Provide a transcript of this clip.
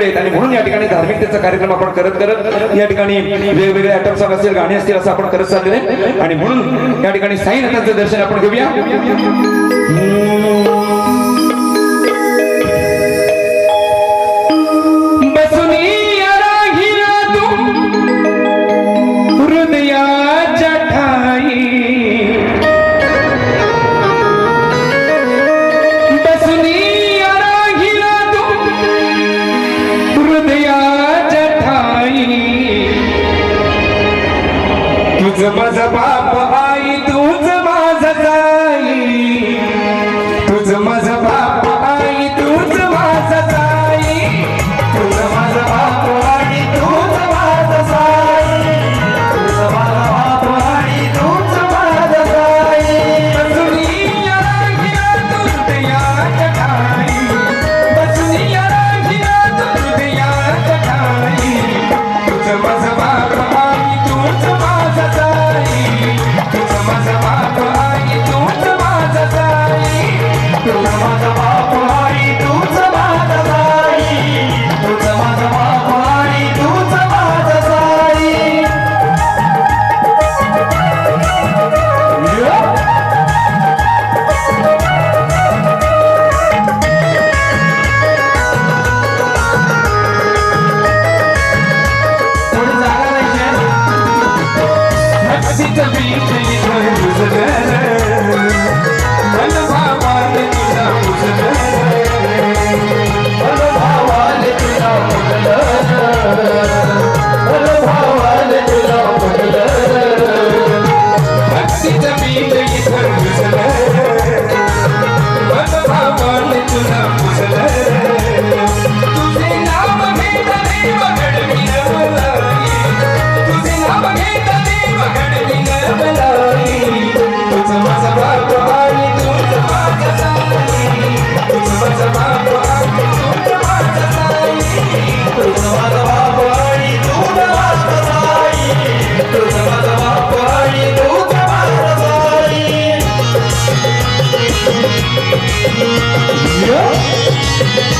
आणि म्हणून या ठिकाणी धार्मिकतेचा कार्यक्रम आपण करत करत या ठिकाणी वेगवेगळे आयटम सॉंग असतील गाणी असतील असं आपण करत चाललेले आणि म्हणून या ठिकाणी साईनाथांचं दर्शन आपण घेऊया. Yeah.